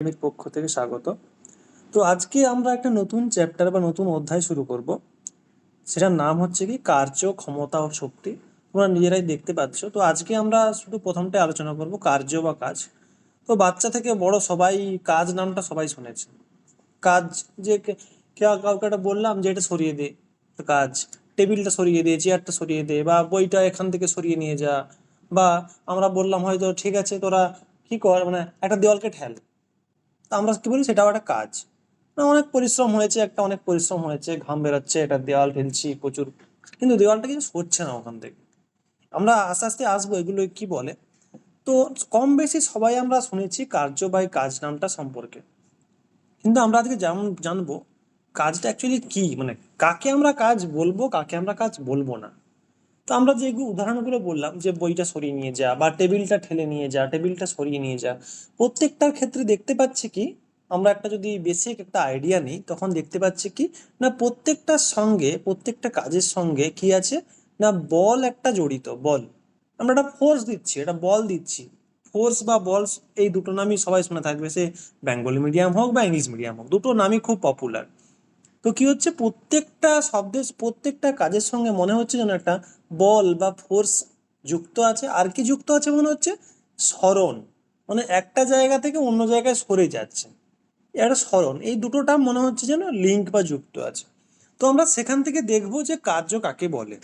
একাডেমির পক্ষ থেকে স্বাগত। তো আজকে আমরা একটা নতুন চ্যাপ্টার বা নতুন অধ্যায় শুরু করব। সেটার নাম হচ্ছে কি, কার্য, ক্ষমতা ও শক্তি। তোমরা নিজেরাই দেখতে পাচ্ছ। তো আজকে আমরা শুধু প্রথমটাই আলোচনা করব, কার্য বা কাজ। তো বাচ্চা থেকে বড় সবাই কাজ নামটা সবাই শুনেছে। কাজ যে কাউকে বললাম যে এটা সরিয়ে দে কাজ। টেবিলটা সরিয়ে দে, চেয়ারটা সরিয়ে দে, বা বইটা এখান থেকে সরিয়ে নিয়ে যা, বা আমরা বললাম হয়তো ঠিক আছে, তোরা কি কর মানে একটা দেওয়ালকে ঠেল। তা আমরা কি বলি? সেটাও একটা কাজ। না, অনেক পরিশ্রম হয়েছে একটা অনেক পরিশ্রম হয়েছে ঘাম বেরোচ্ছে একটা দেওয়াল ঠেলছি প্রচুর। কিন্তু দেওয়ালটা কিছু সরছে না ওখান থেকে। আমরা আস্তে আস্তে আসব এগুলো কি বলে? তো কম বেশি সবাই আমরা শুনেছি কার্য বাই কাজ নামটা সম্পর্কে। কিন্তু আমরা আজকে যেমন জানব কাজটা অ্যাকচুয়ালি কি? মানে কাকে আমরা কাজ বলব কাকে আমরা কাজ বলব না? তো আমরা যে উদাহরণগুলো বললাম যে বইটা সরিয়ে নিয়ে যা বা টেবিলটা ঠেলে নিয়ে যা, টেবিলটা সরিয়ে নিয়ে যা, প্রত্যেকটার ক্ষেত্রে দেখতে পাচ্ছি কি, আমরা একটা যদি বেসিক একটা আইডিয়া নিই, তখন দেখতে পাচ্ছি কি, না প্রত্যেকটার সঙ্গে, প্রত্যেকটা কাজের সঙ্গে কি আছে, না বল একটা জড়িত, বল। আমরা একটা ফোর্স দিচ্ছি, একটা বল দিচ্ছি। ফোর্স বা বল এই দুটো নামই সবাই শুনে থাকবে, সে বেঙ্গলি মিডিয়াম হোক বা ইংলিশ মিডিয়াম হোক, দুটো নামই খুব পপুলার তো কি হচ্ছে? প্রত্যেকটা শব্দের, প্রত্যেকটা কাজের সঙ্গে মনে হচ্ছে যেন একটা বল বা ফোর্স যুক্ত আছে। আর কি যুক্ত আছে মনে হচ্ছে স্মরণ। মানে একটা জায়গা থেকে অন্য জায়গায় সরে যাচ্ছে। একটা স্মরণ। এই দুটোটা মনে হচ্ছে যেন লিঙ্ক বা যুক্ত আছে। তো আমরা সেখান থেকে দেখব যে কার্য কাকে বলে।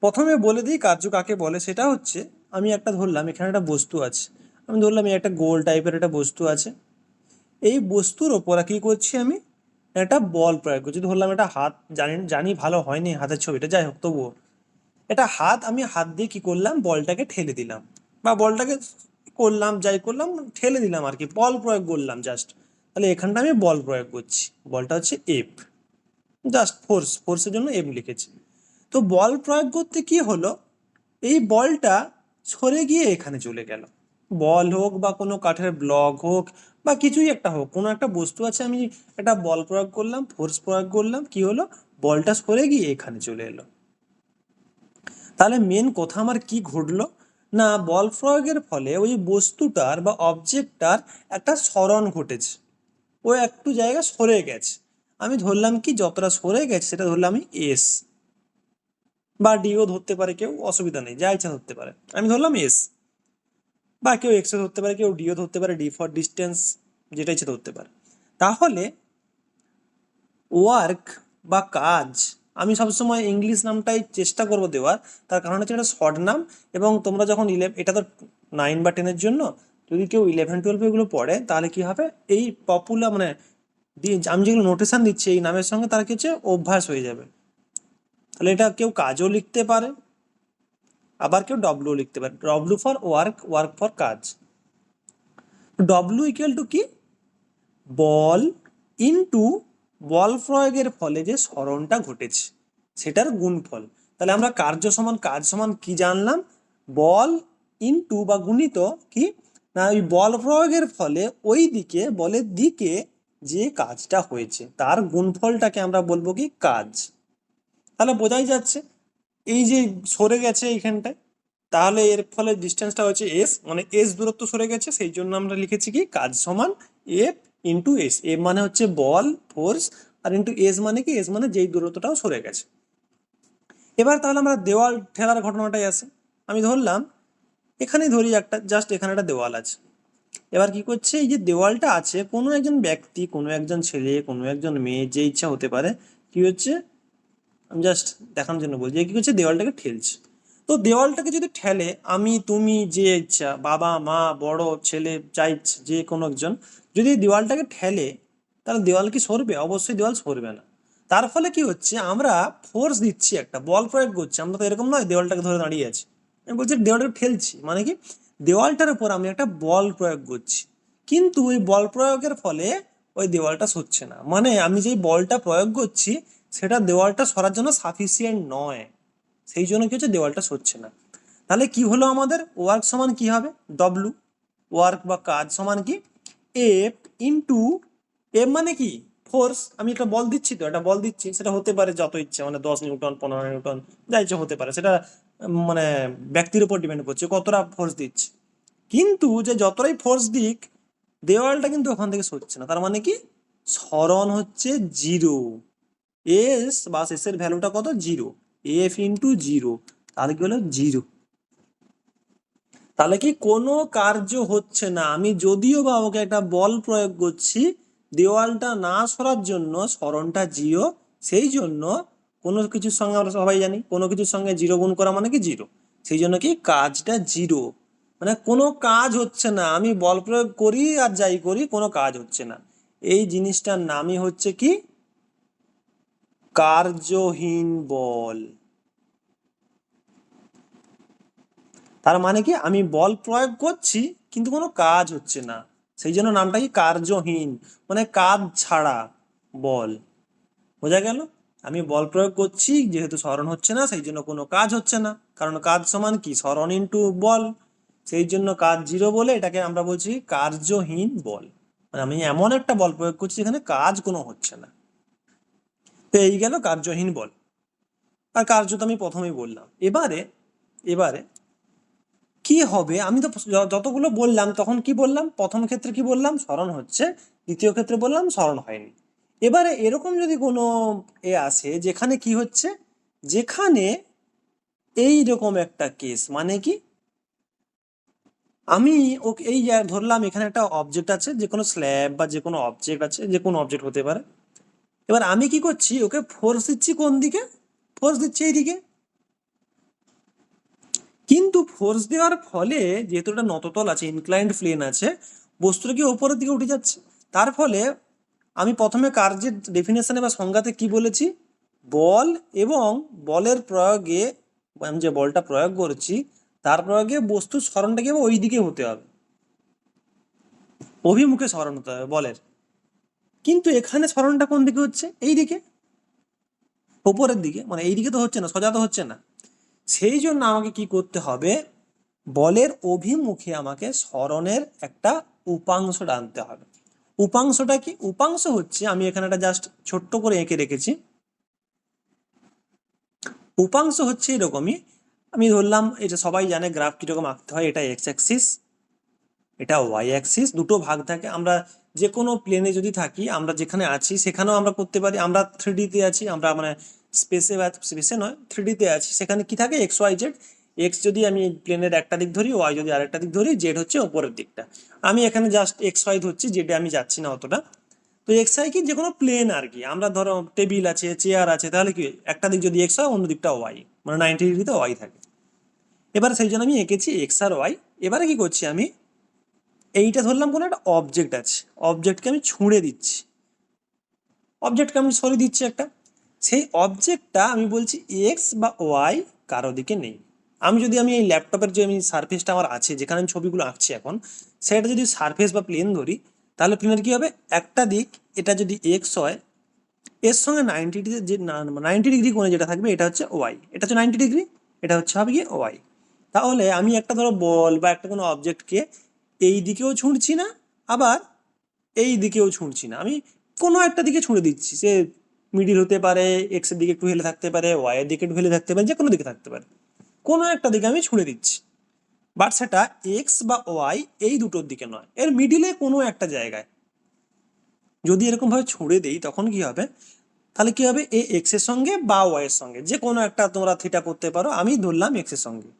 প্রথমে বলে দিই কার্য কাকে বলে। সেটা হচ্ছে, আমি একটা ধরলাম, এখানে একটা বস্তু আছে। আমি ধরলাম এই একটা গোল টাইপের একটা বস্তু আছে। এই বস্তুর ওপর কি করছি আমি? একটা বল প্রয়োগ করছি ধরলাম এটা হাত জানি জানি ভালো হয়নি হাতের ছবিটা, যাই হোক, তবুও। এটা হাত, আমি হাত দিয়ে কি করলাম? বলটাকে ঠেলে দিলাম। বা বলটাকে করলাম, যাই করলাম, ঠেলে দিলাম আর কি, বল প্রয়োগ করলাম জাস্ট তাহলে এখানটা আমি বল প্রয়োগ করছি। বলটা হচ্ছে এফ জাস্ট ফোর্স ফোর্সের জন্য এফ লিখেছি। তো বল প্রয়োগ করতে কি হলো? এই বলটা সরে গিয়ে এখানে চলে গেল। বল হোক বা কোনো কাঠের ব্লক হোক বা কিছুই একটা হোক, কোনো একটা বস্তু আছে, আমি একটা বল প্রয়োগ করলাম ফোর্স প্রয়োগ করলাম, কি হলো? বলটা সরে গিয়ে এখানে চলে এলো। তাহলে মেন কথা আমার কি ঘটলো? না, বল প্রয়োগের ফলে ওই বস্তুটার বা অবজেক্টটার একটা স্মরণ ঘটেছে। ও একটু জায়গা সরে গেছে। আমি ধরলাম কি, যতটা সরে গেছে সেটা ধরলাম আমি এস বা ডিও ধরতে পারে কেউ, অসুবিধা নেই, যা ইচ্ছা ধরতে পারে। আমি ধরলাম এস বা কেউ এক্সে ধরতে পারে, কেউ ডিও ধরতে পারে ডি ফর ডিস্টেন্স যেটা ইচ্ছে ধরতে পারে। তাহলে ওয়ার্ক বা কাজ, আমি সবসময় ইংলিশ নামটাই চেষ্টা করব দেওয়ার। তার কারণ হচ্ছে এটা শর্ট নাম এবং তোমরা যখন ইলেভ এটা তো নাইন বা টেনের জন্য, যদি কেউ ইলেভেন টুয়েলভে এগুলো পড়ে, তাহলে কি হবে? এই পপুলার মানে আমি যেগুলো নোটেশান দিচ্ছি এই নামের সঙ্গে তার কি হচ্ছে? অভ্যাস হয়ে যাবে। তাহলে এটা কেউ কাজও লিখতে পারে আবার কেউ ডব্লু লিখতে পারে। W for work work for কাজ। ডব্লু ইকুয়াল টু কি? বল ইনটু বল প্রয়োগের ফলে যে স্মরণটা ঘটেছে, সেটার গুণফল। তাহলে আমরা কার্য সমান কাজ সমান কি জানলাম? বল ইনটু বা গুণিত কি? না, ওই বল প্রয়োগের ফলে ওই দিকে, বলের দিকে যে কাজটা হয়েছে, তার গুণফলটাকে আমরা বলব কি? কাজ। তাহলে বোঝাই যাচ্ছে এই যে সরে গেছে এইখানটায়, তাহলে এর ফলে ডিস্টেন্সটা হচ্ছে এস মানে এস দূরত্ব সরে গেছে, সেই জন্য আমরা লিখেছি কি, কাজ সমান এফ ইন্টু এস এফ মানে হচ্ছে বল ফোর্স আর ইন্টু এস মানে কি এস মানে যেই দূরত্বটাও সরে গেছে। এবার তাহলে আমরা দেওয়াল ঠেলার ঘটনাটাই আসে আমি ধরলাম, এখানেই ধরি একটা জাস্ট এখানে একটা দেওয়াল আছে। এবার কি করছে, এই যে দেওয়ালটা আছে, কোনো একজন ব্যক্তি, কোনো একজন ছেলে, কোনো একজন মেয়ে, যে ইচ্ছা হতে পারে, কি হচ্ছে আমি জাস্ট দেখানোর জন্য বলছি যে কি করছে দেওয়ালটাকে ঠেলছে। তো দেওয়ালটাকে যদি ঠেলে, আমি, তুমি, যে ইচ্ছা বাবা, মা, বড়, ছেলে ইচ্ছা যে কোনো একজন, যদি দেওয়ালটাকে ঠেলে, তাহলে দেওয়াল কি সরবে? অবশ্যই দেওয়াল সরবে না। তার ফলে কি হচ্ছে, আমরা ফোর্স দিচ্ছি একটা, বল প্রয়োগ করছি, আমরা তো এরকম নয় দেওয়ালটাকে ধরে দাঁড়িয়ে আছি। আমি বলছি দেওয়ালটাকে ঠেলছি মানে কি? দেওয়ালটার উপর আমি একটা বল প্রয়োগ করছি। কিন্তু ওই বল প্রয়োগের ফলে ওই দেওয়ালটা সরছে না। মানে আমি যেই বলটা প্রয়োগ করছি সেটা দেওয়ালটা সরার জন্য সাফিসিয়েন্ট নয়। সেই জন্য কি হচ্ছে? দেওয়ালটা সরছে না। তাহলে কি হলো আমাদের? ওয়ার্ক সমান কি হবে? ডব্লু ওয়ার্ক বা কাজ সমান কি? এফ ইন্টু এফ মানে কি? ফোর্স আমি একটা বল দিচ্ছি তো, একটা বল দিচ্ছি। সেটা হতে পারে যত ইচ্ছে মানে দশ নিউটন, পনেরো নিউটন, যা ইচ্ছে হতে পারে। সেটা মানে ব্যক্তির উপর ডিপেন্ড করছে, কতটা ফোর্স দিচ্ছে। কিন্তু যে যতটাই ফোর্স দিক, দেওয়ালটা কিন্তু ওখান থেকে সরছে না। তার মানে কি? সরণ হচ্ছে জিরো এস বা এর ভ্যালুটা কত? জিরো এফ ইন্টু জিরো তাহলে কি হলো? জিরো তাহলে কি কোনো কার্য হচ্ছে না। আমি যদিও বা ওকে একটা বল প্রয়োগ করছি, দেওয়ালটা না সরার জন্য, সরণটা জিরো সেই জন্য কোনো কিছুর সঙ্গে আমরা সবাই জানি, কোনো কিছুর সঙ্গে জিরো গুণ করা মানে কি জিরো সেই জন্য কি কাজটা জিরো মানে কোনো কাজ হচ্ছে না। আমি বল প্রয়োগ করি আর যাই করি, কোনো কাজ হচ্ছে না। এই জিনিসটার নামই হচ্ছে কি? কার্যহীন বল। তার মানে কি? আমি বল প্রয়োগ করছি, কিন্তু কোনো কাজ হচ্ছে না। সেই জন্য নামটা কি? কার্যহীন মানে কাজ ছাড়া বল। বোঝা গেল? আমি বল প্রয়োগ করছি, যেহেতু স্মরণ হচ্ছে না, সেই জন্য কোনো কাজ হচ্ছে না। কারণ কাজ সমান কি? স্মরণ ইন্টু বল। সেই জন্য কাজ জিরো বলে এটাকে আমরা বলছি কার্যহীন বল। মানে আমি এমন একটা বল প্রয়োগ করছি যেখানে কাজ কোনো হচ্ছে না। এই গেল কার্যহীন বল। আর কার্য তো আমি প্রথমেই বললাম। এবারে এবারে কি হবে? আমি তো যতগুলো বললাম, তখন কি বললাম? প্রথম ক্ষেত্রে কি বললাম? স্মরণ হচ্ছে। দ্বিতীয় ক্ষেত্রে বললাম, স্মরণ হয়নি। এবারে এরকম যদি কোনো এ আসে, যেখানে কি হচ্ছে? যেখানে এই রকম একটা কেস মানে কি? আমি ওকে, এই ধরলাম, এখানে একটা অবজেক্ট আছে যে কোনো স্ল্যাব বা যে কোনো অবজেক্ট আছে যে কোনো অবজেক্ট হতে পারে। এবার আমি কি করছি? ওকে ফোর্স দিচ্ছি কোন দিকে? ফোর্স দিচ্ছি এইদিকে কিন্তু ফোর্স দেওয়ার ফলে যেহেতু এটা নততল আছে ইনক্লাইন্ড প্লেন আছে, বস্তুটা কি ওপরের দিকে উঠে যাচ্ছে? তার ফলে আমি প্রথমে কার্যের ডেফিনেশনে বা সংজ্ঞাতে কি বলেছি? বল এবং বলের প্রয়োগে, আমি যে বলটা প্রয়োগ করছি, তার প্রয়োগে বস্তুর স্মরণটা কি হবে ওই দিকে হতে হবে। অভিমুখে স্মরণ হতে হবে বলের। কিন্তু এখানে স্মরণটা কোন দিকে হচ্ছে? এই দিকে ওপরের দিকে। মানে এই দিকে তো হচ্ছে না, সোজা তো হচ্ছে না। সেই জন্য আমাকে কি করতে হবে? বলের অভিমুখে আমাকে স্মরণের একটা উপাংশটা আনতে হবে। উপাংশটা কি? উপাংশ হচ্ছে, আমি এখানে একটা জাস্ট ছোট্ট করে এঁকে রেখেছি। উপাংশ হচ্ছে এরকমই। আমি ধরলাম এটা সবাই জানে গ্রাফ কীরকম আঁকতে হয়, এটা এক্স অ্যাক্সিস এটা ওয়াই অ্যাক্সিস দুটো ভাগ থাকে। আমরা যে কোনো প্লেনে যদি থাকি, আমরা যেখানে আছি, সেখানেও আমরা করতে পারি। আমরা থ্রি ডিতে আছি, আমরা মানে স্পেসে স্পেসে নয় থ্রি ডিতে আছি। সেখানে কি থাকে? এক্স ওয়াই জেড এক্স যদি আমি প্লেনের একটা দিক ধরি ওয়াই যদি আরেকটা দিক ধরি জেড হচ্ছে ওপরের দিকটা। আমি এখানে জাস্ট এক্স ওয়াই ধরছি জেডে আমি যাচ্ছি না অতটা। তো এক্স ওয়াই কি? যে কোনো প্লেন আর কি। আমরা ধরো টেবিল আছে চেয়ার আছে, তাহলে কি? একটা দিক যদি এক্স হয়, অন্য দিকটা ওয়াই মানে নাইনটি ডিগ্রিতে ওয়াই থাকে। এবারে সেই জন্য আমি এঁকেছি এক্স আর ওয়াই এবারে কি করছি আমি? এইটা ধরলাম কোনো একটা অবজেক্ট আছে। অবজেক্টকে আমি ছুঁড়ে দিচ্ছি। অবজেক্টকে আমি সরিয়ে দিচ্ছি একটা। সেই অবজেক্টটা আমি বলছি এক্স বা ওয়াই কারও দিকে নেই। আমি যদি আমি এই ল্যাপটপের যে আমি সারফেসটা আমার আছে, যেখানে আমি ছবিগুলো আঁকছি এখন, সেটা যদি সারফেস বা প্লেন ধরি, তাহলে প্লেনের কী হবে? একটা দিক, এটা যদি এক্স হয়, এর সঙ্গে নাইনটি যে নাইনটি ডিগ্রি কোণে যেটা থাকবে, এটা হচ্ছে ওয়াই এটা হচ্ছে নাইনটি ডিগ্রি, এটা হচ্ছে হবে গিয়ে ওয়াই তাহলে আমি একটা ধরো বল বা একটা কোনো অবজেক্টকে এই দিকেও ছুঁড়ছি না, আবার এই দিকেও ছুঁড়ছি না। আমি কোনো একটা দিকে ছুঁড়ে দিচ্ছি, সে মিডিল হতে পারে এক্সের দিকে একটু হেলে থাকতে পারে ওয়াই এর দিকে একটু হেলে থাকতে পারে যে কোনো দিকে থাকতে পারে। কোনো একটা দিকে আমি ছুঁড়ে দিচ্ছি। বাট সেটা এক্স বা ওয়াই এই দুটোর দিকে নয়। এর মিডিলে কোনো একটা জায়গায়। যদি এরকম ভাবে ছুঁড়ে দেই, তখন কি হবে? তাহলে কি হবে? এ এক্সের সঙ্গে বা ওয়াই এর সঙ্গে। যে কোনো একটা তোমরা থিটা করতে পারো, আমি ধরলাম এক্সের সঙ্গে।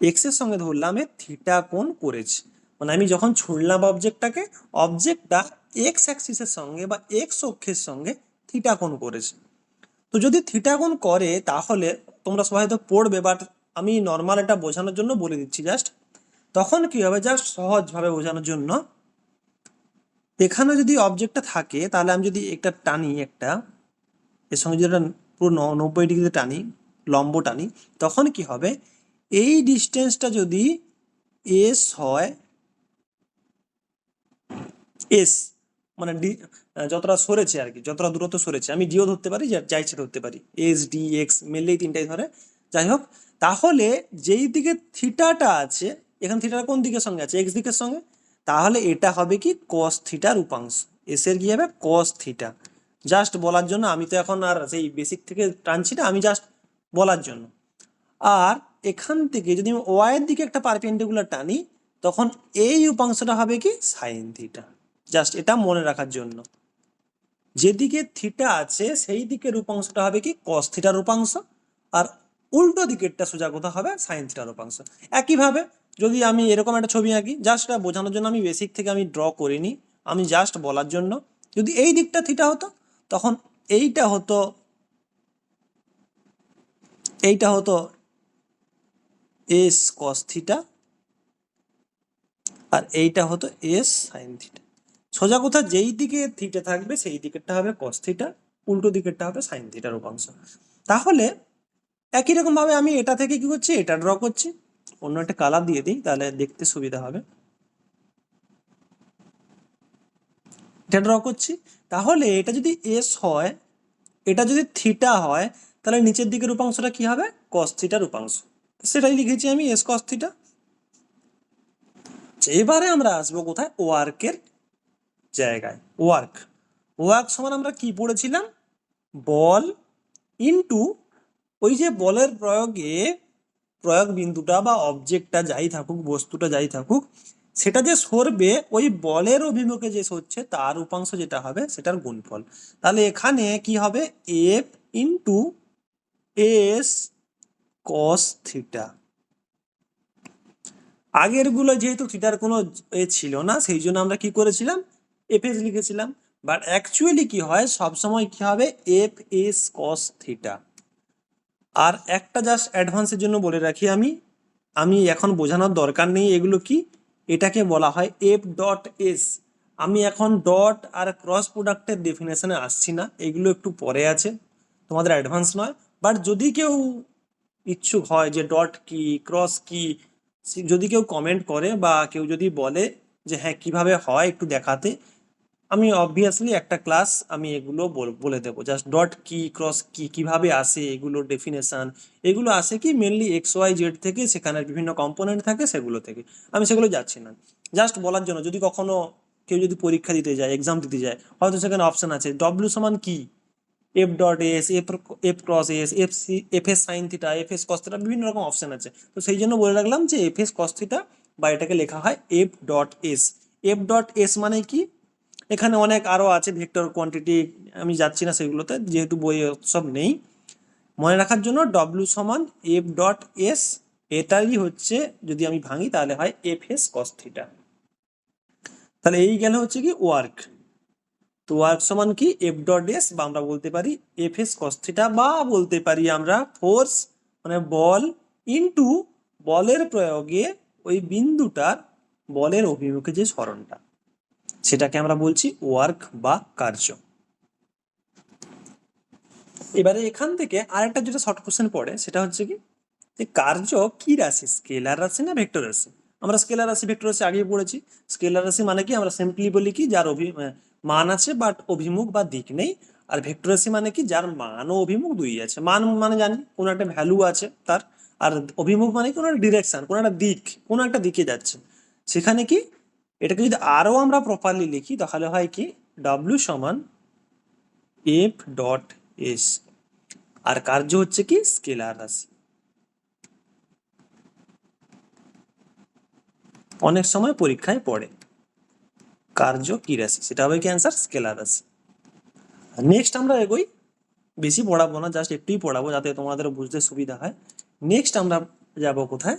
এক্সের সঙ্গে ধরলাম এ থিটা কোণ করেছে। মানে আমি যখন ছুড়লাম অবজেক্টটাকে অবজেক্টটা এক্স অ্যাক্সিসের সঙ্গে বা এক্স অক্ষের সঙ্গে থিটা কোণ করেছে। তো যদি থিটা কোণ করে, তাহলে তোমরা সবাই হয়তো পড়বে বাট আমি নর্মাল এটা বোঝানোর জন্য বলে দিচ্ছি জাস্ট তখন কি হবে? জাস্ট সহজভাবে বোঝানোর জন্য, এখানে যদি অবজেক্টটা থাকে, তাহলে আমি যদি একটা টানি, একটা, এর সঙ্গে যদি পুরো নব্বই ডিগ্রিতে টানি, লম্ব টানি, তখন কি হবে? এই ডিস্টেন্সটা যদি এস হয় এস মানে ডি যতটা সরেছে আর কি যতটা দূরত্ব সরেছে, আমি ডিও ধরতে পারি, যা ইচ্ছে ধরতে পারি এস ডি এক্স মেনলি এই তিনটাই ধরে, যাই হোক, তাহলে যেই দিকে থিটাটা আছে, এখানে থিটাটা কোন দিকের সঙ্গে আছে এক্স দিকের সঙ্গে, তাহলে এটা হবে কি কস থিটার উপাংশ এস এর কি হবে কস থিটা জাস্ট বলার জন্য, আমি তো এখন আর সেই বেসিক থেকে টানছি না, আমি জাস্ট বলার জন্য, আর এখান থেকে যদি আমি ওয়াইয়ের দিকে একটা পারপেন্ডিকুলার টানি, তখন এই উপাংশটা হবে কি? সাইন থিটা জাস্ট এটা মনে রাখার জন্য। যেদিকে থিটা আছে, সেই দিকের উপাংশটা হবে কি? কস থিটার উপাংশ আর উল্টো দিকেরটা সোজা কথা হবে? সাইন থিটার উপাংশ একইভাবে যদি আমি এরকম একটা ছবি আঁকি জাস্ট এটা বোঝানোর জন্য আমি বেসিক থেকে আমি ড্র করিনি। আমি জাস্ট বলার জন্য। যদি এই দিকটা থিটা হতো, তখন এইটা হতো এইটা হতো এস কস থিটা আর এইটা হতো এস সাইন থিটা সোজা কথা, যেই দিকে থিটা থাকবে, সেই দিকেরটা হবে কস থিটা উল্টো দিকেরটা হবে সাইন থিটার উপাংশ তাহলে একই রকম ভাবে আমি এটা থেকে কি করছি, এটা ড্র করছি। অন্য একটা কালার দিয়ে দিই, তাহলে দেখতে সুবিধা হবে। এটা ড্র করছি। তাহলে এটা যদি এস হয়, এটা যদি থিটা হয়, তাহলে নিচের দিকের উপাংশটা কি হবে? কস থিটার উপাংশ সেটাই লিখেছি আমি এস কস থিটা এবারে আমরা আসব কোথায়? ওয়ার্কের জায়গায়। ওয়ার্ক। ওয়ার্ক সমান আমরা কি পড়েছিলাম? বল ইনটু ওই যে বলের প্রয়োগে প্রয়োগ বিন্দুটা বা অবজেক্টটা যাই থাকুক, বস্তুটা যাই থাকুক, সেটা যে সরবে ওই বলের অভিমুখে যে সরছে, তার উপাংশ যেটা হবে, সেটার গুণফল। তাহলে এখানে কি হবে? F into S cos theta আগেরগুলো যেহেতু থিটার কোনো এ ছিল না, সেই জন্য আমরা কি করেছিলাম? এফ লিখেছিলাম। বাট অ্যাকচুয়ালি কি হয়? সবসময় কি হবে? এফ এস কস থিটা আর একটা জাস্ট অ্যাডভান্সের জন্য বলে রাখি আমি। আমি এখন বোঝানোর দরকার নেই এগুলো কি? এটাকে বলা হয় এফ ডট এস আমি এখন ডট আর ক্রস প্রোডাক্টের ডেফিনেশনে আসছি না। এগুলো একটু পরে আছে। তোমাদের অ্যাডভান্স নয়। বাট যদি কেউ ইচ্ছুক হয় যে ডট কি, ক্রস কি যদি কেউ কমেন্ট করে বা কেউ যদি বলে যে হ্যাঁ কীভাবে হয় একটু দেখাতে, আমি অবভিয়াসলি একটা ক্লাস আমি এগুলো বলে দেবো। জাস্ট ডট কি ক্রস কি, কীভাবে আসে, এগুলোর ডেফিনেশন এগুলো আসে কি মেনলি এক্স ওয়াই জেড থেকে সেখানে বিভিন্ন কম্পোনেন্ট থাকে, সেগুলো থেকে। আমি সেগুলো যাচ্ছি না। জাস্ট বলার জন্য যদি কখনো কেউ যদি পরীক্ষা দিতে যায় এক্সাম দিতে যায়, হয়তো সেখানে অপশন আছে। ডব্লিউ সমান কি? F dot S F F cross S F C F S sine theta F S cos বিভিন্ন রকম অপশন আছে। তো সেই জন্য বলে রাখলাম যে এফ এস কস থিটা বা এটাকে লেখা হয় F dot S F dot S মানে কি? এখানে অনেক আরও আছে ভেক্টর কোয়ান্টিটি আমি যাচ্ছি না সেগুলোতে, যেহেতু বই সব নেই। মনে রাখার জন্য ডব্লিউ সমান এফ ডট এস এটাই হচ্ছে, যদি আমি ভাঙি তাহলে হয় এফ এস কস থিটা তাহলে এই গেলে হচ্ছে কি ওয়ার্ক তো ওয়ার্ক সমান কি? এফ ডট এস বা আমরা বলতে পারি এফ এস কস থিটা বা বলতে পারি আমরা ফোর্স মানে বল ইনটু বলের প্রয়োগে ওই বিন্দুটার বলের অভিমুখে যে সরণটা। সেটাকে আমরা বলছি ওয়ার্ক বা কার্য। এবারে এখান থেকে আরেকটা যেটা শর্ট কোশ্চেন পড়ে, সেটা হচ্ছে কি? যে কার্য কি রাশি? স্কেলার রাশি না ভেক্টর রাশি? আমরা স্কেলার রাশি, ভেক্টর রাশি আগেই পড়েছি। স্কেলার রাশি মানে কি? আমরা সিম্পলি বলি কি? যার অভি মান আছে বাট অভিমুখ বা দিক নেই। আর ভেক্টর মানে কি? যার মান ও অভিমুখ দুই আছে। মান মানে জানি, কোনো একটা ভ্যালু আছে তার। আর অভিমুখ মানে কোনো একটা ডিরেকশন কোনো একটা দিক, কোনো একটা দিকে যাচ্ছে। সেখানে কি? এটাকে যদি আরও আমরা প্রপারলি লিখি, তাহলে হয় কি? ডাব্লিউ সমান এফ ডট এস আর কার্য হচ্ছে কি? স্কেলার রাশি। অনেক সময় পরীক্ষায় পড়ে। কার্য কি রাশি সেটা হবে কি অ্যান্সার স্কেলার রাশি নেক্সট আমরা এগোই, বেশি পড়াবো না জাস্ট একটুই পড়াবো যাতে তোমাদের বুঝতে সুবিধা হয়। নেক্সট আমরা যাব কোথায়?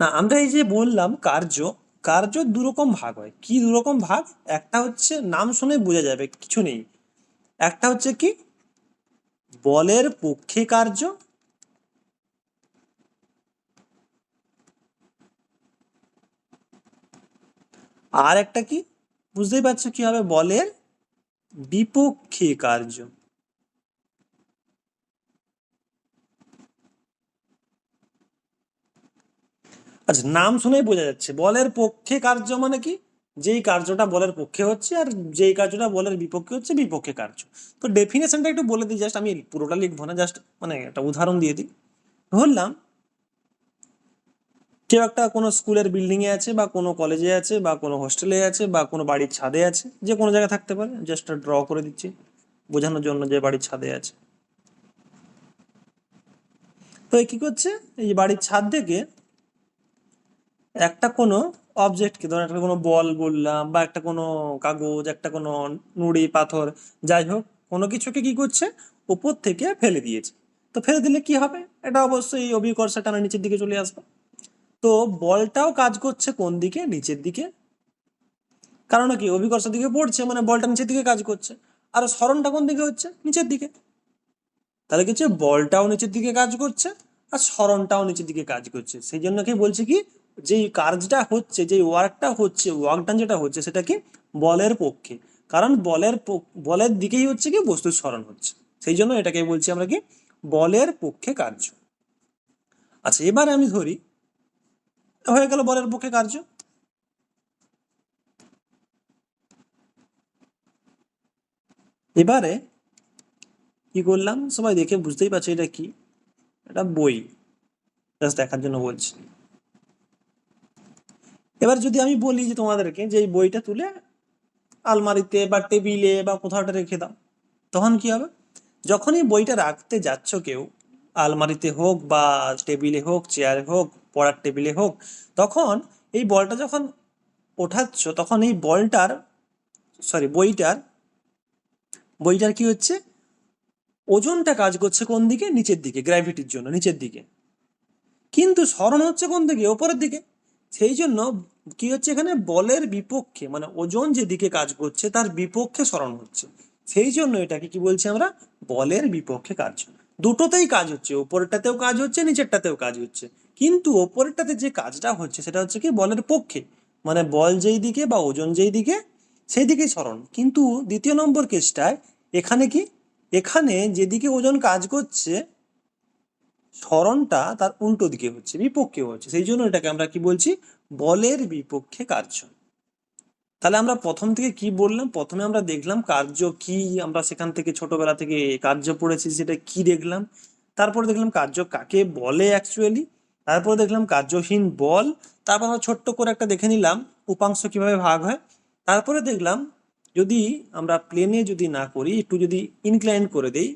না, আমরা এই যে বললাম কার্য কার্য দুরকম ভাগ হয়। কি দুরকম ভাগ? একটা হচ্ছে নাম শুনে বোঝা যাবে, কিছু নেই। একটা হচ্ছে কি? বলের পক্ষে কার্য। আর একটা কি? বুঝতেই পারছ কি হবে বলের বিপক্ষে কার্য? আচ্ছা নাম শুনেই বোঝা যাচ্ছে। বলের পক্ষে কার্য মানে কি? যেই কার্যটা বলের পক্ষে হচ্ছে আর যেই কার্যটা বলের বিপক্ষে হচ্ছে বিপক্ষে কার্য। তো ডেফিনেশনটা একটু বলে দিই জাস্ট আমি পুরোটা লিখব না জাস্ট মানে একটা উদাহরণ দিয়ে দিই। ধরলাম কেউ একটা কোনো স্কুলের বিল্ডিংয়ে আছে বা কোনো কলেজে আছে বা কোনো হোস্টেলে আছে বা কোনো বাড়ির ছাদে আছে, যে কোনো জায়গায় থাকতে পারে জাস্ট ড্র করে দিচ্ছি, বোঝানোর জন্য যে বাড়ির ছাদে আছে। তো এ কী করছে? এই যে বাড়ির ছাদ থেকে একটা কোনো অবজেক্টকে ধরো একটা কোনো বল বললাম বা একটা কোনো কাগজ, একটা কোনো নুড়ি, পাথর, যাই হোক, কোনো কিছুকে কি করছে? উপর থেকে ফেলে দিয়েছে। তো ফেলে দিলে কি হবে? এটা অবশ্যই অভিকর্ষা টানা নিচের দিকে চলে আসবে। তো বলটাও কাজ করছে কোন দিকে? নিচের দিকে। কারণ কি? অভিকর্ষার দিকে পড়ছে মানে বলটা নিচের দিকে কাজ করছে। আর স্মরণটা কোন দিকে হচ্ছে? নিচের দিকে। তাহলে কি হচ্ছে? বলটাও নিচের দিকে কাজ করছে, আর স্মরণটাও নিচের দিকে কাজ করছে। সেই জন্য কি বলছে কি? যে কাজটা হচ্ছে যে ওয়ার্কটা হচ্ছে ওয়ার্কটা যেটা হচ্ছে, সেটা কি? বলের পক্ষে। কারণ বলের বলের দিকেই হচ্ছে কি? বস্তুর স্মরণ হচ্ছে। সেই জন্য এটাকে বলছি আমরা কি? বলের পক্ষে কার্য। আচ্ছা এবারে আমি ধরি হয়ে গেল বলের পক্ষে কার্য? এবারে কি করলাম? সবাই দেখে বুঝতেই পারছে এটা কি? এটা বই। দেখার জন্য বলছি। এবার যদি আমি বলি যে তোমাদেরকে যে এই বইটা তুলে আলমারিতে বা টেবিলে বা কোথাও একটা রেখে দাও, তখন কি হবে? যখনই বইটা রাখতে যাচ্ছ কেউ, আলমারিতে হোক বা টেবিলে হোক, চেয়ারে হোক পড়ার টেবিলে হোক, তখন এই বলটা যখন ওঠাচ্ছ, তখন এই বলটার সরি বইটার বইটার কি হচ্ছে? ওজনটা কাজ করছে কোন দিকে? নিচের দিকে গ্র্যাভিটির জন্য, নিচের দিকে। কিন্তু স্মরণ হচ্ছে কোন দিকে? ওপরের দিকে। সেই জন্য কি হচ্ছে এখানে? বলের বিপক্ষে মানে ওজন যেদিকে কাজ করছে, তার বিপক্ষে স্মরণ হচ্ছে। সেই জন্য এটাকে কি বলছি আমরা? বলের বিপক্ষে কাজ। দুটোতেই কাজ হচ্ছে। ওপরেরটাতেও কাজ হচ্ছে, নিচেরটাতেও কাজ হচ্ছে। কিন্তু ওপরেরটাতে যে কাজটা হচ্ছে, সেটা হচ্ছে কি? বলের পক্ষে। মানে বল যেই দিকে বা ওজন যেই দিকে, সেই দিকেই স্মরণ কিন্তু দ্বিতীয় নম্বর কেসটায় এখানে কি? এখানে যেদিকে ওজন কাজ করছে স্মরণটা তার উল্টো দিকে হচ্ছে বিপক্ষে হচ্ছে। সেই জন্য এটাকে আমরা কি বলছি? বলের বিপক্ষে কার্য। তাহলে আমরা প্রথম থেকে কি বললাম? প্রথমে আমরা দেখলাম কার্য কি। আমরা সেখান থেকে ছোটবেলা থেকে কার্য পড়েছি, সেটা কি দেখলাম? তারপরে দেখলাম কার্য কাকে বলে অ্যাকচুয়ালি তারপরে দেখলাম কার্যহীন বল। তারপর আমরা ছোট্ট করে একটা দেখে নিলাম উপাংশ কীভাবে ভাগ হয়। তারপরে দেখলাম যদি আমরা প্লেনে যদি না করি, একটু যদি ইনক্লাইন করে দেই,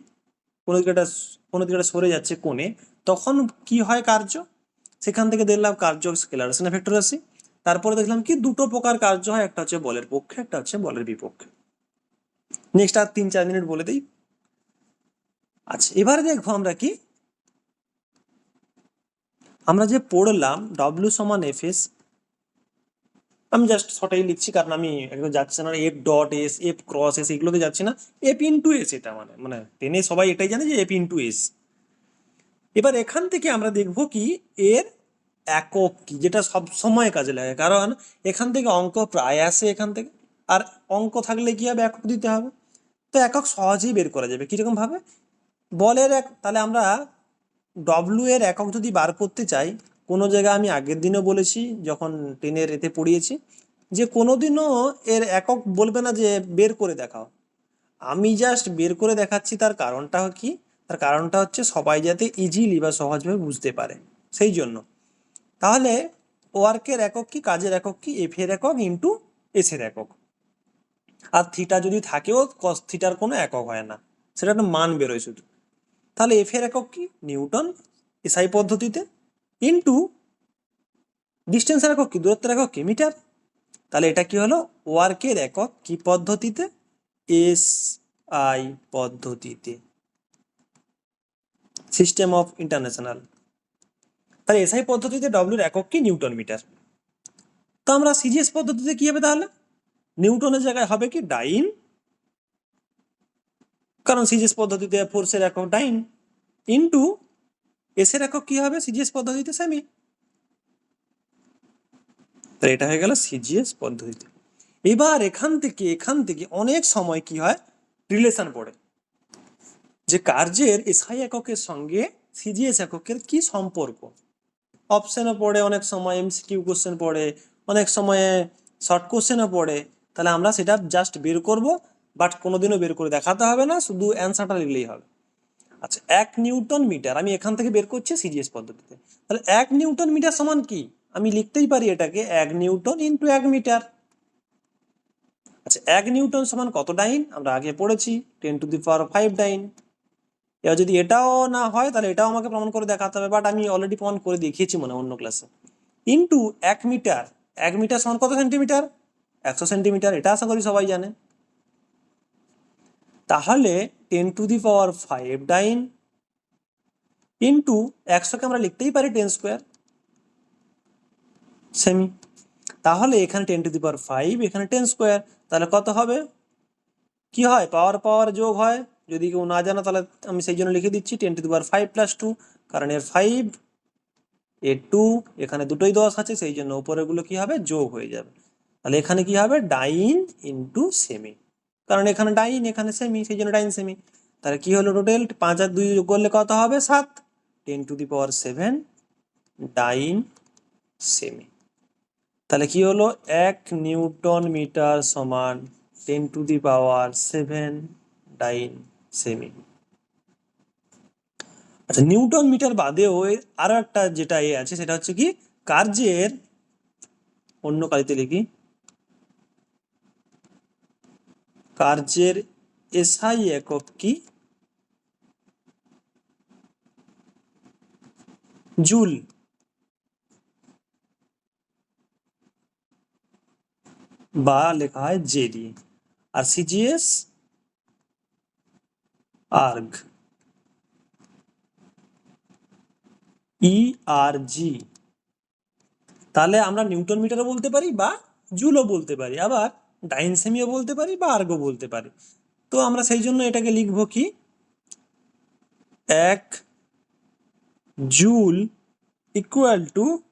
কোনো দিকে একটা, কোনো দিকে একটা সরে যাচ্ছে কোণে, তখন কি হয় কার্য? সেখান থেকে দেখলাম কার্য স্কেলার রাশি না তারপরে দেখলাম কি দুটো প্রকার কার্য হয়, একটা হচ্ছে বলের পক্ষে, একটা হচ্ছে বলের বিপক্ষে। নেক্সট আর তিন, চার মিনিট বলে দিই। আচ্ছা এবারে দেখব আমরা কি আমরা যে পড়লাম ডব্লিউ সমান এফ এস আমি জাস্ট শর্টাই লিখছি কারণ আমি একদম যাচ্ছি না। F dot S F cross S এগুলোতে যাচ্ছি না। এফ ইন্টু এস এটা মানে মানে টেনে সবাই এটাই জানে যে এফ ইন্টু এস এবার এখান থেকে আমরা দেখব কি এর একক কি, যেটা সব সময় কাজে লাগে। কারণ এখান থেকে অঙ্ক প্রায় আসে এখান থেকে, আর অঙ্ক থাকলে কি হবে? একক দিতে হবে। তো একক সহজেই বের করা যাবে। কীরকমভাবে বলের এক, তাহলে আমরা ডব্লু এর একক যদি বার করতে চাই, কোনো জায়গায় আমি আগের দিনও বলেছি, যখন টেনের এতে পড়িয়েছি, যে কোনোদিনও এর একক বলবে না যে বের করে দেখাও। আমি জাস্ট বের করে দেখাচ্ছি, তার কারণটা কি? তার কারণটা হচ্ছে সবাই যাতে ইজিলি বা সহজভাবে বুঝতে পারে, সেই জন্য। তাহলে ওয়ার্কের একক কি, কাজের একক কি? এফ এর একক ইন্টু এস এর একক। আর থিটা যদি থাকেও কস থিটার কোনো একক হয় না। সেটা একটা মান বেরোয় শুধু। তাহলে এফ এর একক কি? নিউটন এসআই পদ্ধতিতে। ইন্টু ডিস্টেন্সের একক কি? দূরত্বের একক কি? মিটার। তাহলে এটা কি হলো? ওয়ার্কের একক কি পদ্ধতিতে? এস আই পদ্ধতিতে। সিস্টেম অফ ইন্টারন্যাশনাল তাহলে এসআই পদ্ধতিতে ডব্লিউর একক কি? Newton metre. তো আমরা সিজিএস পদ্ধতিতে কি হবে তাহলে? নিউটনের জায়গায় হবে কি? ডাইন। কারণ সিজিএস পদ্ধতিতে ফোর্সের একক ডাইন ইন্টু এসের একক কি হবে? সিজিএস পদ্ধতিতে সেমি তো এটা হয়ে গেল সিজিএস পদ্ধতিতে। এবার এখান থেকে এখান থেকে অনেক সময় কি হয়? রিলেশন পড়ে। যে কার্যের এসআই এককের সঙ্গে সিজিএস এককের কি সম্পর্ক? অপশনও পড়ে, অনেক সময় এমসিকিউ কোশ্চেন পড়ে, অনেক সময়ে শর্ট কোশ্চেনও পড়ে। তাহলে আমরা সেটা জাস্ট বের করব বাট কোনোদিনও বের করে দেখাতে হবে না, শুধু অ্যান্সারটা লিখলেই হবে। আচ্ছা এক নিউটন মিটার, আমি এখান থেকে বের করছি সিজিএস পদ্ধতিতে। তাহলে এক নিউটন মিটার সমান কি? আমি লিখতেই পারি এটাকে এক নিউটন ইন্টু এক মিটার। আচ্ছা এক নিউটন সমান কত ডাইন আমরা আগে পড়েছি ten to the power five dyne এবার যদি এটাও না হয়, তাহলে এটাও আমাকে প্রমাণ করে দেখাতে হবে বাট আমি অলরেডি প্রমাণ করে দেখিয়েছি মনে অন্য ক্লাসে ইন্টু এক মিটার এক মিটার সমান কত সেন্টিমিটার একশো সেন্টিমিটার এটা আশা করি সবাই জানে। তাহলে ten to the power five dyne into একশোকে আমরা লিখতেই পারি টেন স্কোয়ার সেমি তাহলে এখানে ten to the power five এখানে টেন স্কোয়ার তাহলে কত হবে? কি হয়? পাওয়ার পাওয়ার যোগ হয়। যদি কেউ না জানো, তাহলে আমি সেই জন্য লিখে দিচ্ছি ten to the power five plus two কারণ এর ফাইভ এর টু এখানে দুটোই দশ আছে, সেই জন্য উপরেগুলো কি হবে? যোগ হয়ে যাবে। তাহলে এখানে কি হবে? ডাইন ইন্টু সেমি কারণ এখানে ডাইন, এখানে সেমি সেই জন্য ডাইন সেমি তাহলে কি হলো টোটাল পাঁচ আর দুই যোগ করলে কত হবে? সাত। Ten to the power seven dyne semi তাহলে কি হলো? এক নিউটন মিটার সমান ten to the power seven dyne semi আচ্ছা নিউটন মিটার বাদেও আরও একটা যেটা এ আছে, সেটা হচ্ছে কি, কার্যের অন্য কালিতে লিখি। কার্যের এসআই একক কি? জুল। বা লেখা হয় জেডি। আর CGS? Erg. E R G. তাহলে আমরা নিউটন মিটারও বলতে পারি বা জুলও বলতে পারি। আবার ডাইনসেমিও বলতে পারি বা আর্গও বলতে পারি। তো আমরা সেই জন্য এটাকে লিখব কি? এক joule equal to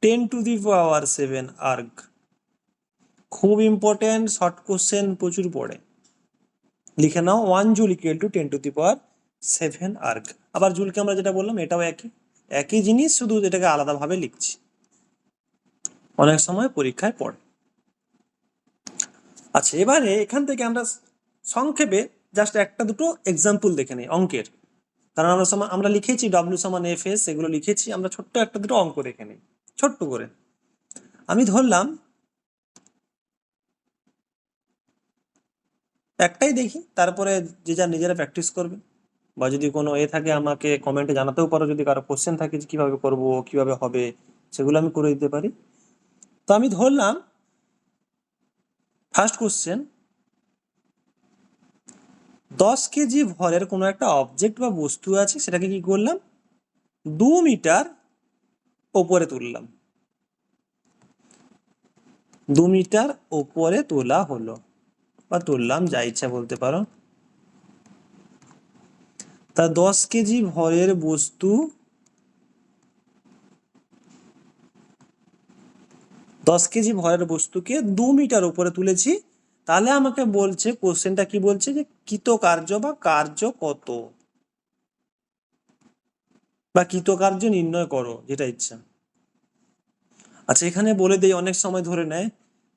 ten to the power seven erg. খুব ইম্পর্টেন্ট শর্ট কোশ্চেন প্রচুর পড়ে। লিখে নাও, one joule equal to ten to the power seven erg. আবার জুলকে আমরা যেটা বললাম, এটাও একই। একই জিনিস, শুধু এটাকে আলাদাভাবে লিখছি। অনেক সময় পরীক্ষায় পড়ে। আচ্ছা এবারে এখান থেকে আমরা সংক্ষেপে জাস্ট একটা দুটো এক্সাম্পল দেখে নিই, অঙ্কের। কারণ আমরা সময় আমরা লিখেছি ডব্লিউ সমান এফ এস এগুলো লিখেছি, আমরা ছোট্ট একটা দুটো অঙ্ক দেখে নিই, ছোট্ট করে। আমি ধরলাম, একটাই দেখি, তারপরে যে যা নিজেরা প্র্যাকটিস করবে। বা যদি কোনো এ থাকে আমাকে কমেন্টে জানাতেও পারো, যদি কারও কোশ্চেন থাকে যে কীভাবে করব, কীভাবে হবে, সেগুলো আমি করে দিতে পারি। তো আমি ধরলাম ফার্স্ট কোশ্চেন দশ কেজি ভরের কোনো একটা অবজেক্ট বা বস্তু আছে, সেটাকে কি করলাম? দু মিটার ওপরে তুললাম। দু মিটার ওপরে তোলা হলো, বা তুললাম, যা ইচ্ছা বলতে পারো। তা দশ কেজি ভরের বস্তু দশ কেজি ভরের বস্তুকে দু মিটার উপরে তুলেছি। তাহলে আমাকে বলছে কোশ্চেনটা কি বলছে যে কৃতকার্য বা কার্য কত? বা কৃতকার্য নির্ণয় করো, যেটা ইচ্ছা। আচ্ছা এখানে বলে দেই, অনেক সময় ধরে নেয়।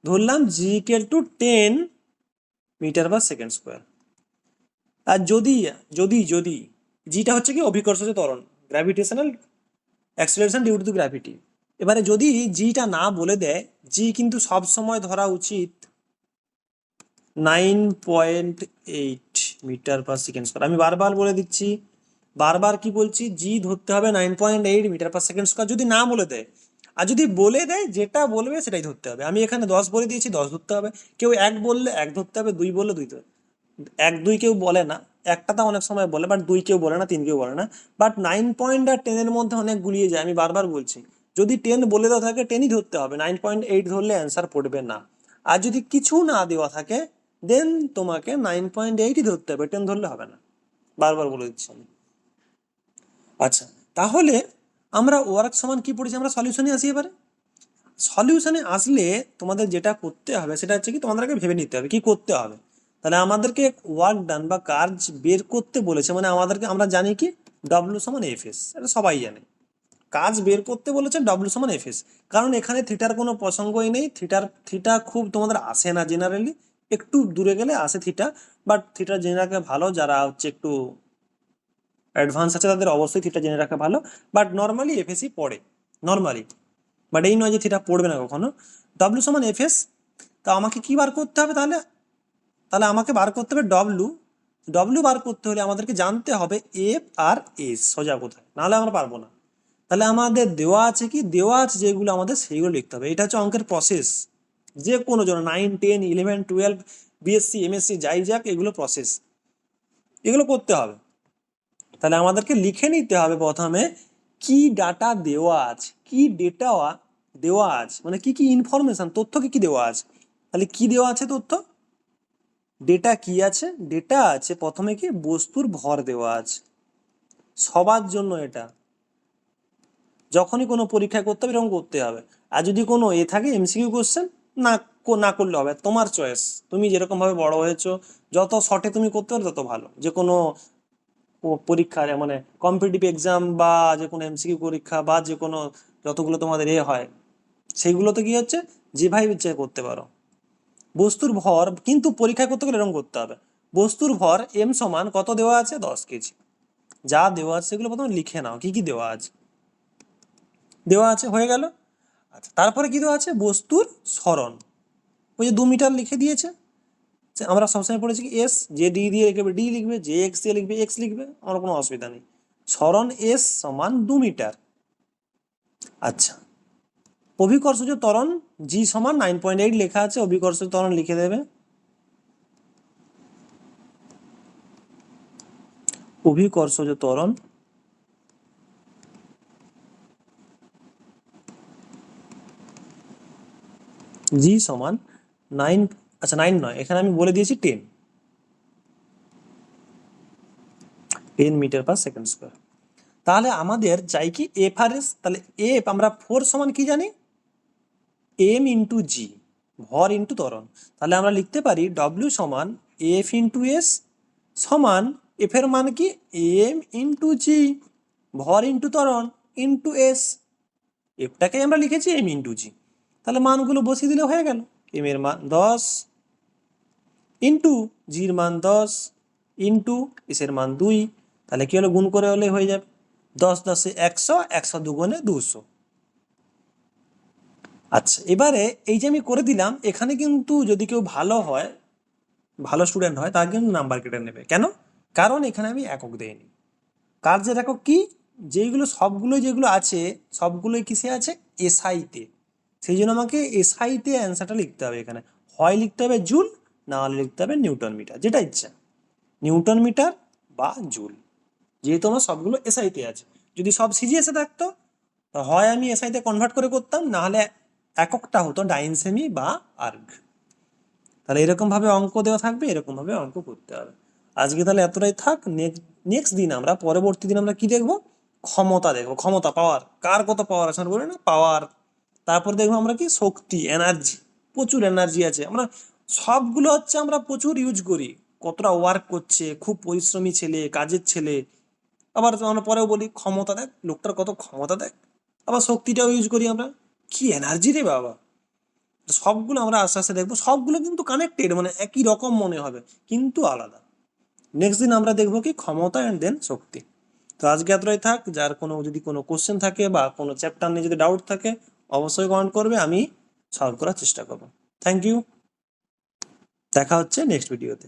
ধরলাম G equal to ten metre বা সেকেন্ড স্কোয়ার আর যদি যদি যদি জিটা হচ্ছে কি অভিকর্ষজ ত্বরণ gravitational acceleration due to gravity এবারে যদি জিটা না বলে দেয়, জি কিন্তু সব সময় ধরা উচিত nine point eight metre per second square আমি বারবার বলে দিচ্ছি, বারবার কি বলছি, জি ধরতে হবে nine point eight metre per second square যদি না বলে দেয়। আর যদি বলে দেয়, যেটা বলবে সেটাই ধরতে হবে। আমি এখানে দশ বলে দিয়েছি, দশ ধরতে হবে। কেউ এক বললে এক ধরতে হবে, দুই বললে দুই ধরতে এক দুই কেউ বলে না। একটা তো অনেক সময় বলে বাট দুই কেউ বলে না, তিন কেউ বলে না। বাট নাইন পয়েন্ট আর টেনের মধ্যে অনেক গুলিয়ে যায়, আমি বারবার বলছি। যদি টেন বলে দেওয়া থাকে টেনই ধরতে হবে। নাইন পয়েন্ট এইট ধরলে অ্যান্সার পড়বে না। আর যদি কিছু না দেওয়া থাকে দেন তোমাকে নাইন পয়েন্ট এইটই ধরতে হবে। টেন ধরলে হবে না। বারবার বলে দিচ্ছি আমি। আচ্ছা তাহলে আমরা ওয়ার্ক সমান কি পড়েছি? আমরা সলিউশনে আসি এবারে। সলিউশনে আসলে তোমাদের যেটা করতে হবে, সেটা হচ্ছে কি তোমাদেরকে ভেবে নিতে হবে, কি করতে হবে। তাহলে আমাদেরকে ওয়ার্ক ডান বা কাজ বের করতে বলেছে মানে আমাদেরকে, আমরা জানি কি? ডব্লিউ সমান এফ এস এটা সবাই জানে। কাজ বের করতে বলেছে ডব্লিউ সমান এফ এস কারণ এখানে থিটার কোনো প্রসঙ্গই নেই। থিটার থিটা খুব তোমাদের আসে না জেনারেলি একটু দূরে গেলে আসে থিটা বাট থিটা জেনে রাখা ভালো। যারা হচ্ছে একটু অ্যাডভান্স আছে, তাদের অবশ্যই থিটা জেনে রাখা ভালো। বাট নর্মালি এফএসই পড়ে। নর্মালি বাট এই নয় যে থিটা পড়বে না কখনো। ডব্লিউ সমান এফএস তা আমাকে কি বার করতে হবে তাহলে? তাহলে আমাকে বার করতে হবে ডব্লু ডব্লু বার করতে হলে আমাদেরকে জানতে হবে এফ আর এস সোজা কোথায়। নাহলে আমরা পারব না। তাহলে আমাদের দেওয়া আছে কি? দেওয়া আছে যেগুলো আমাদের সেইগুলো লিখতে হবে। এটা হচ্ছে অঙ্কের প্রসেস যে কোনো জন্য nine ten eleven twelve BSc MSc যাই যাক, এগুলো প্রসেস এগুলো করতে হবে। তাহলে আমাদেরকে লিখে নিতে হবে প্রথমে কি ডাটা দেওয়া আছে, কি ডেটা দেওয়া আছে মানে কি কি ইনফরমেশন তথ্য কি কি দেওয়া আছে। তাহলে কি দেওয়া আছে তথ্য? ডেটা কি আছে? ডেটা আছে প্রথমে কি? বস্তুর ভর দেওয়া আছে। সবার জন্য এটা। যখনই কোনো পরীক্ষা করতে হবে, এরকম করতে হবে। আর যদি কোনো এ থাকে এমসিকিউ কোশ্চেন না না করলে হবে। তোমার চয়েস তুমি যেরকমভাবে বড় হয়েছো, যত শর্টে তুমি করতে পারো, তত ভালো। যে কোনো পরীক্ষার মানে কম্পিটিটিভ এক্সাম বা যে কোনো এমসিকিউ পরীক্ষা বা যে কোনো যতগুলো তোমাদের এ হয়, সেইগুলোতে কি হচ্ছে? যেভাবে ইচ্ছে করতে পারো। বস্তুর ভর, কিন্তু পরীক্ষা করতে গেলে এরকম করতে হবে। বস্তুর ভর এম সমান কত দেওয়া আছে? দশ কেজি। যা দেওয়া আছে, সেগুলো প্রথমে লিখে নাও। কি কি দেওয়া আছে? দেওয়া আছে, হয়ে গেল। আচ্ছা তারপরে কি দেওয়া আছে? বস্তুর স্মরণ। ওই যে দু মিটার লিখে দিয়েছে। আমরা সবসময় পড়েছি কি এস যে ডি দিয়ে লিখবে ডি লিখবে, যে এক্স দিয়ে লিখবে এক্স লিখবে, আমার কোনো অসুবিধা নেই। স্মরণ এস সমান দু মিটার। আচ্ছা অভিকর্ষজ ত্বরণ জি সমান নাইন পয়েন্ট এইট লেখা আছে, অভিকর্ষজ ত্বরণ লিখে দেবে। অভিকর্ষজ ত্বরণ জি সমান নাইন আচ্ছা নাইন নয়, এখানে আমি বলে দিয়েছি ten ten metre per second square তাহলে আমাদের চাই কি এফ আর এস তাহলে এফ আমরা ফোর সমান কি জানি? এম ইন্টু জি ভর ইন্টু ত্বরণ। তাহলে আমরা লিখতে পারি ডব্লিউ সমান এফ ইন্টু এস সমান এফ এর মান কি? এম ইন্টু জি ভর ইন্টু ত্বরণ ইন্টু এস এফটাকে আমরা লিখেছি এম ইন্টু জি তাহলে মানগুলো বসিয়ে দিলে হয়ে গেল। এম এর মান দশ ইন্টু জির মান দশ ইন্টু এসের মান দুই, তাহলে কি হলো? গুণ করে হলে হয়ে যাবে। দশ দশে একশো একশো দুগুণে দুশো। আচ্ছা এবারে এই যে আমি করে দিলাম, এখানে কিন্তু যদি কেউ ভালো হয়, ভালো স্টুডেন্ট হয়, তার কিন্তু নাম্বার কেটে নেবে। কেন? কারণ এখানে আমি একক দেইনি। কার্যের একক কি? যেইগুলো সবগুলো যেগুলো আছে, সবগুলোই কিসে আছে? এসআইতে সেই জন্য আমাকে এসআইতে অ্যান্সারটা লিখতে হবে এখানে। হয় লিখতে হবে জুল, না হলে লিখতে হবে নিউটন মিটার। যেটা ইচ্ছা। নিউটন মিটার বা জুল। যেহেতু আমার সবগুলো এসআইতে আছে। যদি সব সিজিএসে থাকতো হয় আমি এসআইতে কনভার্ট করে করতাম, না হলে এককটা হতো ডাইন সেমি বা আর্গ। তাহলে এরকমভাবে অঙ্ক দেওয়া থাকবে, এরকমভাবে অঙ্ক করতে হবে। আজকে তাহলে এতটাই থাক। নেক্সট দিন আমরা, পরবর্তী দিন আমরা কি দেখব? ক্ষমতা দেখব। ক্ষমতা পাওয়ার কার কত পাওয়ার আছে? বলি না পাওয়ার তারপর দেখব আমরা কি? শক্তি এনার্জি প্রচুর এনার্জি আছে। আমরা সবগুলো হচ্ছে আমরা প্রচুর ইউজ করি। কতটা ওয়ার্ক করছে, খুব পরিশ্রমী ছেলে, কাজের ছেলে। আবার আমরা পরেও বলি, ক্ষমতা দেখ, লোকটার কত ক্ষমতা দেখ। আবার শক্তিটাও ইউজ করি আমরা। কি এনার্জি রে বাবা। সবগুলো আমরা আস্তে আস্তে দেখব, সবগুলো কিন্তু কানেক্টেড মানে একই রকম মনে হবে, কিন্তু আলাদা। নেক্সট দিন আমরা দেখব কি? ক্ষমতা অ্যান্ড দেন শক্তি। তো আজকে এতটাই থাক, যার কোনো যদি কোনো কোশ্চেন থাকে বা কোনো চ্যাপ্টার নিয়ে যদি ডাউট থাকে অবশ্যই কমেন্ট করবে আমি সলভ করার চেষ্টা করব। থ্যাংক ইউ দেখা হচ্ছে নেক্সট ভিডিওতে